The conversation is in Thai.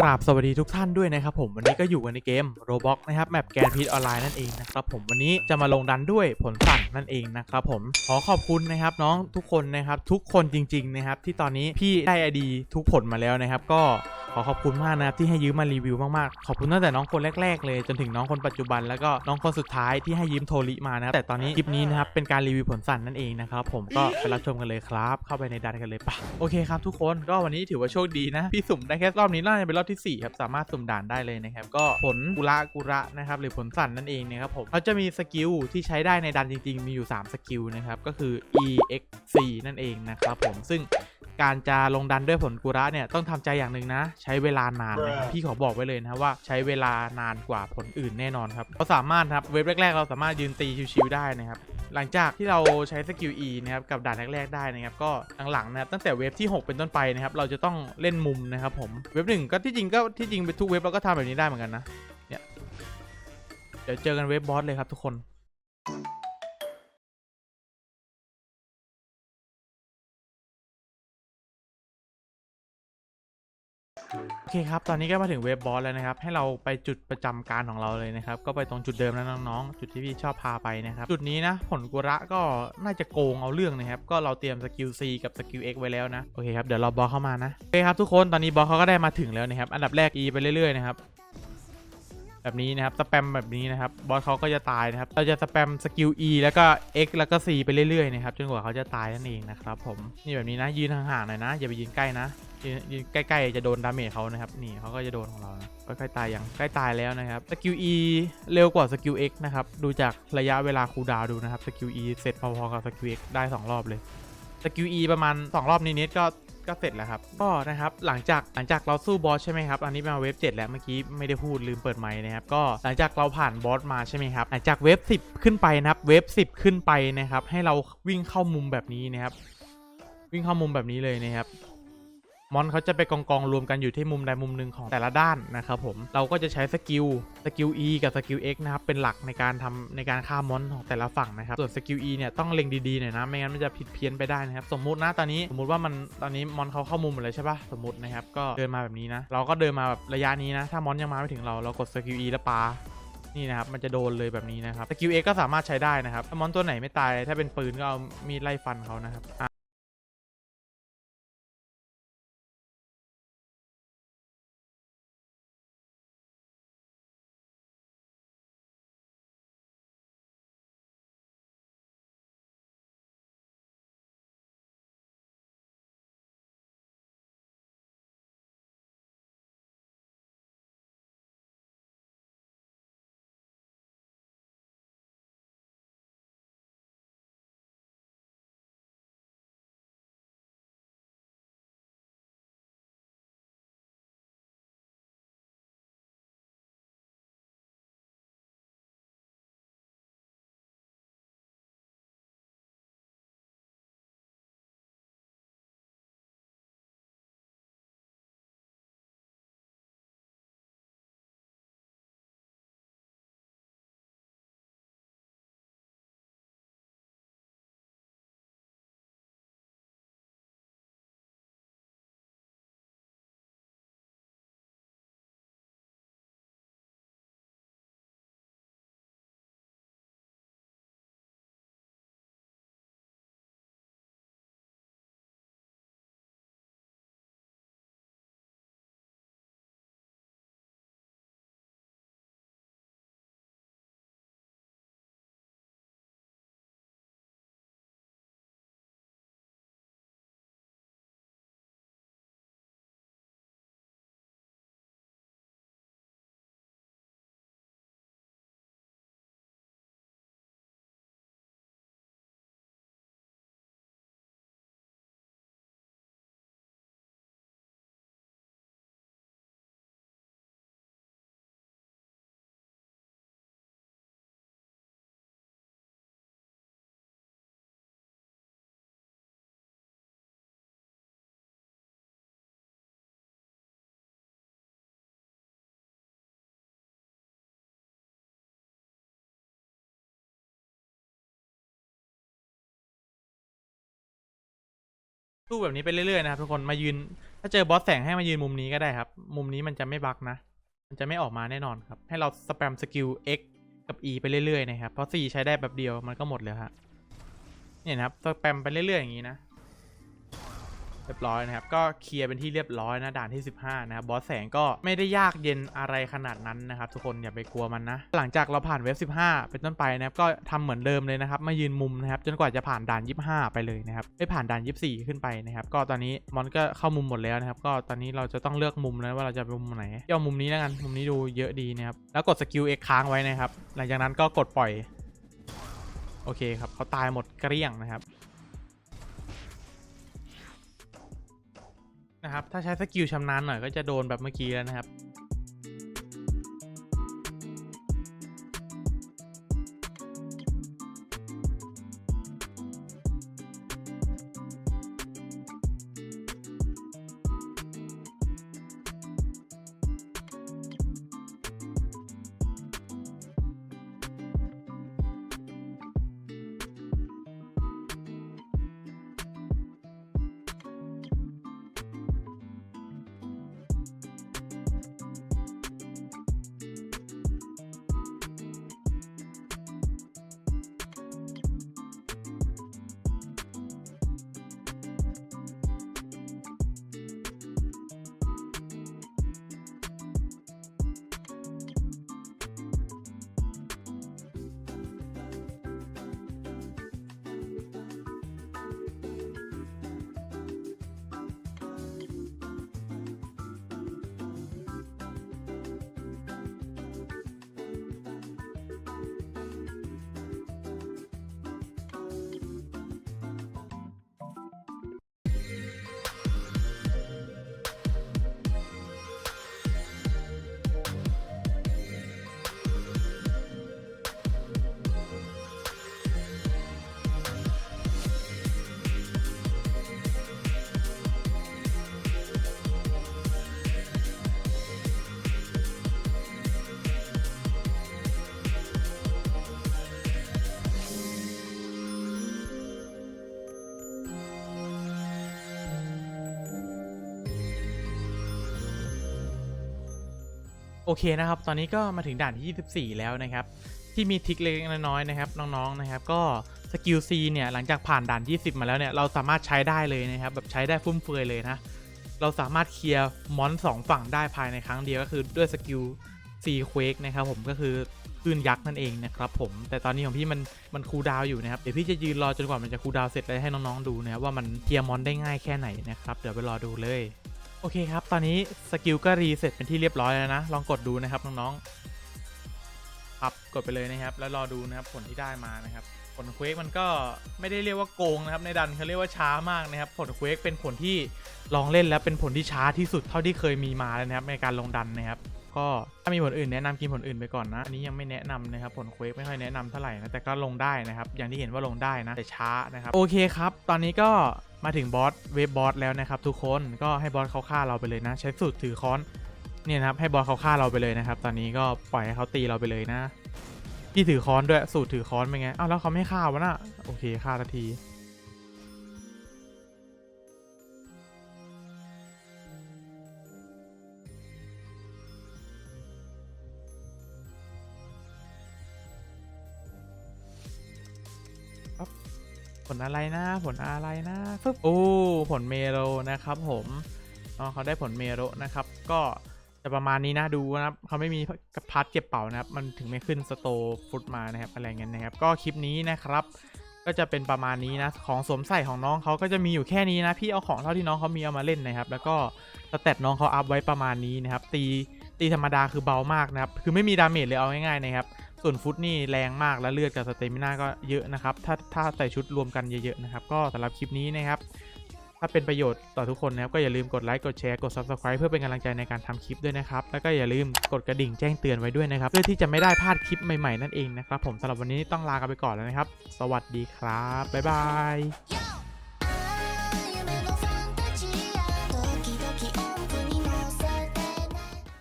กราบสวัสดีทุกท่านด้วยนะครับผมวันนี้ก็อยู่กันในเกม Roblox นะครับแมปแกนพีทออนไลน์นั่นเองนะครับผมวันนี้จะมาลงดันด้วยผลสั่นนั่นเองนะครับผมขอขอบคุณนะครับน้องทุกคนนะครับทุกคนจริงๆนะครับที่ตอนนี้พี่ได้ไอดีทุกผลมาแล้วนะครับ ก็ขอขอบคุณมากนะครับที่ให้ยืมมารีวิวมากๆ ขอบคุณตั้งแต่น้องคนแรก ๆ เลย จนถึงน้องคนปัจจุบันแล้วก็น้องคนสุดท้ายที่ให้ยืมโทริมานะครับแต่ตอนนี้คลิปนี้นะครับเป็นการรีวิวผลสั่นนั่นเองนะครับผมก็ไปรับชมกันเลยครับ เข้าไปในดันกันเลยปะโอเคครับทุกคนก็วันนี้ถือว่าโชคดีนะพี่สุ่มได้แค่รอบนี้น่าจะเป็นรอบที่ 4 ครับ สามารถสุ่มด่านได้เลยนะครับ ก็ผลกุระกุระนะครับหรือผลสั่นนั่นเองนะครับผมเขาจะมีสกิลที่ใช้ได้ในดันจริง ๆ มีอยู่ 3 สกิลนะครับ ก็คือ EXC นั่นเองนะครับผมซึ่งการจะลงดันด้วยผลกุระเนี่ยต้องทำใจอย่างหนึ่งนะ ใช้เวลานานนะครับพี่ขอบอกไว้เลยนะครับว่าใช้เวลานานกว่าผลอื่นแน่นอนครับเราสามารถครับเว็บแรก ๆ เราสามารถยืนตีชิวๆได้นะครับ หลังจากที่เราใช้สกิล E นะครับกับด่านแรกๆได้นะครับก็หลังๆนะครับตั้งแต่เว็บที่ 6 เป็นต้นไปนะครับเราจะต้องเล่นมุมนะครับผมเว็บหนึ่งก็ที่จริงก็ที่จริงไปทุกเว็บเราก็ทำแบบนี้ได้เหมือนกันนะเนี่ยเดี๋ยวเจอกันเว็บบอสเลยครับทุกคน โอเคครับ ตอนนี้ก็มาถึงเว็บบอสแล้วนะครับ ให้เราไปจุดประจำการของเราเลยนะครับ ก็ไปตรงจุดเดิมนะน้องๆ จุดที่พี่ชอบพาไปนะครับ จุดนี้นะ ผลกุระก็น่าจะโกงเอาเรื่องนะครับ ก็เราเตรียมสกิล C กับสกิล X ไว้แล้วนะ โอเคครับ เดี๋ยวเราบอสเข้ามานะ โอเคครับทุกคน ตอนนี้บอสเขาก็ได้มาถึงแล้วนะครับ อันดับแรก E ไปเรื่อยๆนะครับ แบบนี้นะครับสแปมแบบนี้นะครับบอสเขาก็จะตายนะครับเราจะสแปมสกิล E แล้วก็ X แล้วก็ C ไปเรื่อยๆนะครับจนกว่าเขาจะตายนั่นเองนะครับผมนี่แบบนี้นะยืนห่างๆหน่อยนะอย่าไปยืนใกล้นะยืนยนใกล้ๆจะโดนดาเมจเขานะครับนี่เขาก็จะโดนของเรานะใกล้ๆตายยังใกล้ตายแล้วนะครับสกิล E เร็วกว่าสกิล X นะครับดูจากระยะเวลาคูลดาวดูนะครับสกิล E เสร็จพอๆกับสกิล X ได้ 2 รอบเลยสกิล E ประมาณ 2 รอบนิดๆก็ ก็เสร็จแล้วครับ ก็นะครับหลังจากหลังจากเราสู้บอสใช่ไหมครับอันนี้มาเว็บ7แล้วเมื่อกี้ไม่ได้พูดลืมเปิดไมค์นะครับก็หลังจากเราผ่านบอสมาใช่ไหมครับหลังจากเว็บ10 ขึ้นไปนะครับเว็บ10 ขึ้นไปนะครับให้เราวิ่งเข้ามุมแบบนี้นะครับวิ่งเข้ามุมแบบนี้เลยนะครับ มอนเขาจะไปกองกองรวมกันอยู่ที่มุมใดมุมหนึ่งของแต่ละด้านนะครับผมเราก็จะใช้สกิลสกิล E กับสกิล X นะครับเป็นหลักในการทำในการฆ่ามอนของแต่ละฝั่งนะครับส่วนสกิล E เนี่ยต้องเล็งดีๆหน่อยนะไม่งั้นมันจะผิดเพี้ยนไปได้นะครับสมมุตินะตอนนี้สมมุติว่ามันตอนนี้มอนเขาเข้ามุมหมดเลยใช่ปะสมมตินะครับก็เดินมาแบบนี้นะเราก็เดินมาแบบระยะนี้นะถ้ามอนยังมาไม่ถึงเราเรากดสกิล E แล้วปานี่นะครับมันจะโดนเลยแบบนี้นะครับสกิล X ก็สามารถใช้ได้นะครับถ้ามอนตัวไหนไม่ตายถ้าเป็นปืนก็เอามีดไล่ฟันเขานะครับ สู้แบบนี้ไปเรื่อยๆนะครับทุกคนมายืน ถ้าเจอบอสแสงให้มายืนมุมนี้ก็ได้ครับ มุมนี้มันจะไม่บักนะ มันจะไม่ออกมาแน่นอนครับ ให้เราสแปมสกิล X กับ E ไปเรื่อยๆนะครับเพราะ C ใช้ได้แบบเดียวมันก็หมดเลยฮะเนี่ยนะครับสแปมไปเรื่อยๆอย่างนี้นะ เรียบร้อยนะครับ ก็เคลียร์เป็นที่เรียบร้อยนะด่านที่ 15 นะครับบอสแสงก็ไม่ได้ยากเย็นอะไรขนาดนั้นนะครับทุกคนอย่าไปกลัวมันนะ หลังจากเราผ่านเว็บ 15 เป็นต้นไปนะครับก็ทำเหมือนเดิมเลยนะครับมายืนมุมนะครับจนกว่าจะผ่านด่าน 25 ไปเลยนะครับไม่ผ่านด่าน 24 ขึ้นไปนะครับก็ตอนนี้มอนก็เข้ามุมหมดแล้วนะครับก็ตอนนี้เราจะต้องเลือกมุมแล้วว่าเราจะไปมุมไหนเอามุมนี้แล้วกันมุมนี้ดูเยอะดีนะครับแล้วกดสกิล X ค้างไว้นะครับหลังจากนั้นก็กดปล่อยโอเคครับเขาตายหมดเกลี้ยงนะครับ นะครับ ถ้าใช้สกิลชำนาญหน่อยก็จะโดนแบบเมื่อกี้แล้วนะครับ โอเคนะครับ ตอนนี้ก็มาถึงด่านที่ 24 แล้วนะครับ ที่มีทิคเล็กๆน้อยๆนะครับน้องๆนะครับ ก็สกิล C เนี่ยหลังจากผ่านด่าน 20 มาแล้วเนี่ยเราสามารถใช้ได้เลยนะครับแบบใช้ได้ฟุ่มเฟือยเลยนะ เราสามารถเคลียร์มอนสองฝั่งได้ภายในครั้งเดียวก็คือด้วยสกิล C Quake นะครับผมก็คือคลื่นยักษ์นั่นเองนะครับผมแต่ตอนนี้ของพี่มันมันคูลดาวอยู่นะครับเดี๋ยวพี่จะยืนรอจนกว่ามันจะคูลดาวเสร็จแล้วให้น้องๆดูนะครับว่ามันเคลียร์มอนได้ง่ายแค่ไหนนะครับเดี๋ยวไปรอดูเลย โอเคครับ ตอนนี้สกิลก็รีเสร็จเป็นที่เรียบร้อยแล้วนะ ลองกดดูนะครับน้องๆครับกดไปเลยนะครับ แล้วรอดูนะครับผลที่ได้มานะครับ ผลเควกมันก็ไม่ได้เรียกว่าโกงนะครับ ในดันเขาเรียกว่าช้ามากนะครับ ผลเควกเป็นผลที่ลองเล่นแล้วเป็นผลที่ช้าที่สุดเท่าที่เคยมีมาเลยนะครับในการลงดันนะครับ ก็ถ้ามีผลอื่นแนะนำกินผลอื่นไปก่อนนะ อันนี้ยังไม่แนะนำนะครับ ผลเควกไม่ค่อยแนะนำเท่าไหร่นะ แต่ก็ลงได้นะครับ อย่างที่เห็นว่าลงได้นะ แต่ช้านะครับ โอเคครับ ตอนนี้ก็ มาถึงบอสเวฟบอสแล้วนะครับทุกคนก็ให้บอสเขาฆ่าเราไปเลยนะ ใช้สูตรถือค้อนเนี่ยนะครับให้บอสเขาฆ่าเราไปเลยนะครับ ตอนนี้ก็ปล่อยให้เขาตีเราไปเลยนะที่ถือค้อนด้วยสูตรถือค้อนเป็นไงอ้าวแล้วเขาไม่ฆ่าวะน่ะโอเคฆ่าทันที ผลอะไรนะ ผลอะไรนะฟึบโอ้ผลเมโลนะครับผมอ๋อเขาได้ผลเมโลนะครับ ก็จะประมาณนี้นะดูนะครับเขาไม่มีพาร์ทเก็บเป่านะครับ มันถึงไม่ขึ้นสโตฟุตมานะครับอะไรเงี้ยนะครับ ก็คลิปนี้นะครับ ก็จะเป็นประมาณนี้นะ ของสวมใส่ของน้องเขาก็จะมีอยู่แค่นี้นะ พี่เอาของเท่าที่น้องเขามีเอามาเล่นนะครับ แล้วก็สเตตน้องเขาอัพไว้ประมาณนี้นะครับ ตีตีธรรมดาคือเบามากนะครับ คือไม่มีดาเมจเลยเอาง่ายๆนะครับ ส่วนฟุตนี่แรงมากและเลือดกับสเตมิน่าก็เยอะนะครับ ถ้าถ้าใส่ชุดรวมกันเยอะๆนะครับ ก็สำหรับคลิปนี้นะครับ ถ้าเป็นประโยชน์ต่อทุกคนนะครับ ก็อย่าลืมกดไลค์ กดแชร์ กด Subscribe เพื่อเป็นกำลังใจในการทำคลิปด้วยนะครับ แล้วก็อย่าลืมกดกระดิ่งแจ้งเตือนไว้ด้วยนะครับ เพื่อที่จะไม่ได้พลาดคลิปใหม่ๆนั่นเองนะครับ ผมสำหรับวันนี้ต้องลากันไปก่อนแล้วนะครับ สวัสดีครับ บ๊ายบาย